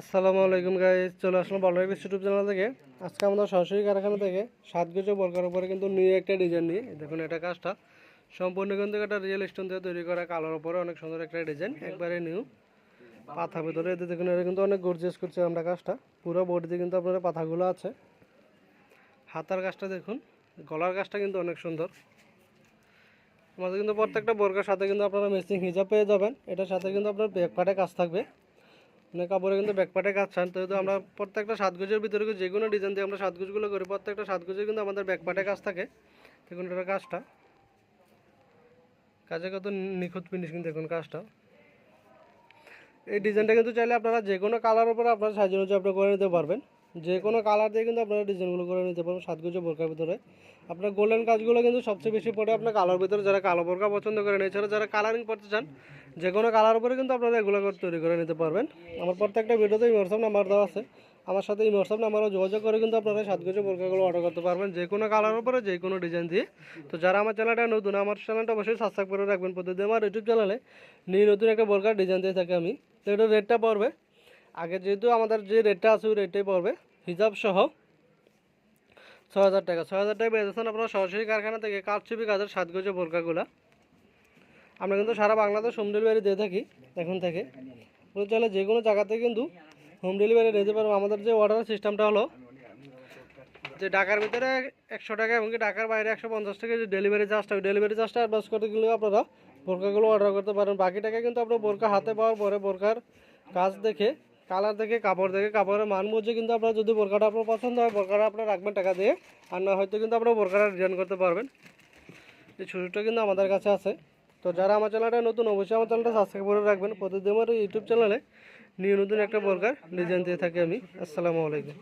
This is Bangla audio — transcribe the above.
আসসালামু আলাইকুম গাইজ চলে আসলাম বলার ইউটিউব চ্যানেল থেকে। আজকে আমাদের সরাসরি কারখানা থেকে সাত গুজো বরকার উপরে কিন্তু নিউ একটা ডিজাইন নিয়ে দেখুন এটা কাজটা। সম্পূর্ণ কিন্তু একটা রিয়েল স্টোন দিয়ে তৈরি করা কালোর উপরে অনেক সুন্দর একটা ডিজাইন একবারে নিউ পাথা ভেতরে এতে দেখুন, এটা কিন্তু অনেক গর্জিয়াস করছে আমরা কাজটা। পুরো বডিতে কিন্তু আপনার পাথাগুলো আছে। হাতার কাজটা দেখুন, গলার কাজটা কিন্তু অনেক সুন্দর। আমাদের কিন্তু প্রত্যেকটা বর্গার সাথে কিন্তু আপনারা মেসিং হিজাব পেয়ে যাবেন। এটার সাথে কিন্তু আপনার ব্যাক পার্টে কাজ থাকবে। মানে কাপড়ে কিন্তু ব্যাকপাটে কাজ চান তো আমরা প্রত্যেকটা সাতগুজের ভিতরে যে কোনো ডিজাইন দিয়ে আমরা সাতগুজগুলো করি, প্রত্যেকটা সাতগুজে কিন্তু আমাদের ব্যাকপাটে কাজ থাকে, দেখুন এটা কাজটা। কাজে কত নিখুঁত ফিনিশিং দেখুন কাজটা। এই ডিজাইনটা কিন্তু চাইলে আপনারা যে কোনো কালার উপরে আপনারা সাইজ অনুযায়ী আপনি করে নিতে পারবেন। যে কোনো কালার দিয়ে কিন্তু আপনারা ডিজাইনগুলো করে নিতে পারবেন সাতগুজো বোরকার ভিতরে। আপনার গোল্ডেন কাজগুলো কিন্তু সবচেয়ে বেশি পড়ে আপনার কালার ভিতরে, যারা কালো বোরকা পছন্দ করেন এছাড়া যারা কালারিং করতে চান, যে কোনো কালার উপরে কিন্তু আপনারা এগুলো তৈরি করে নিতে পারবেন। আমার প্রত্যেকটা ভিডিওতে হোয়াটসঅ্যাপ নাম্বার দেওয়া আছে। আমার সাথে এই হোয়াটসঅ্যাপ নাম্বারও যোগাযোগ করে কিন্তু আপনারা সাতগুজো বোরকাগুলো অর্ডার করতে পারবেন, যে কোনো কালার উপরে, যে কোনো ডিজাইন দিয়ে। তো যারা আমার চ্যানেলটা নতুন, আমার চ্যানেলটা অবশ্যই সাবস্ক্রাইব করে রাখবেন। প্রতিদিন আমার ইউটিউব চ্যানেলে নিয়ে নতুন একটা বোরকার ডিজাইন দিয়ে থাকি আমি। তো এটা রেটটা পড়বে। আগে যেহেতু আমাদের যে রেটটা আছে, ওই রেটটাই পড়বে। হিজাব সহ ছ হাজার টাকা। ছ হাজার টাকা পেয়েছেন আপনারা সরাসরি কারখানা থেকে কাঠছবি কাজের সাত গজে বোরকাগুলা। আমরা কিন্তু সারা বাংলাদেশ হোম ডেলিভারি দিয়ে থাকি এখন থেকে। চাইলে যে কোনো জায়গাতে কিন্তু হোম ডেলিভারি নিতে পারব। আমাদের যে অর্ডার সিস্টেমটা হলো, যে ঢাকার ভিতরে একশো টাকা এবং ঢাকার বাইরে একশো পঞ্চাশ টাকা যে ডেলিভারি চার্জটা ওই ডেলিভারি চার্জটা অ্যাডভান্স করতে গেলে আপনারা বোরকাগুলো অর্ডার করতে পারেন। বাকি টাকা কিন্তু আপনার বোরকা হাতে পাওয়ার পরে বোরকার কাজ দেখে কালার দেখে, কাপড় দেখে, কাপড়ের মান বুঝে কিন্তু আপনার যদি বোরকাটা আপনার পছন্দ হয় বোরকাটা আপনার রাখবেন টাকা দিয়ে। আর না হয়তো কিন্তু আপনার বোরকাটা রিটার্ন করতে পারবেন। এই সুযোগটা কিন্তু আমাদের কাছে আছে। তো যারা আমার চ্যানেলটা নতুন, অবশ্যই আমার চ্যানেলটা সাবস্ক্রাইব করে রাখবেন। প্রতিদিন আমার ইউটিউব চ্যানেলে নিয়ে নতুন একটা বোরকার ডিজাইন দিয়ে থাকি আমি। আসসালামু আলাইকুম।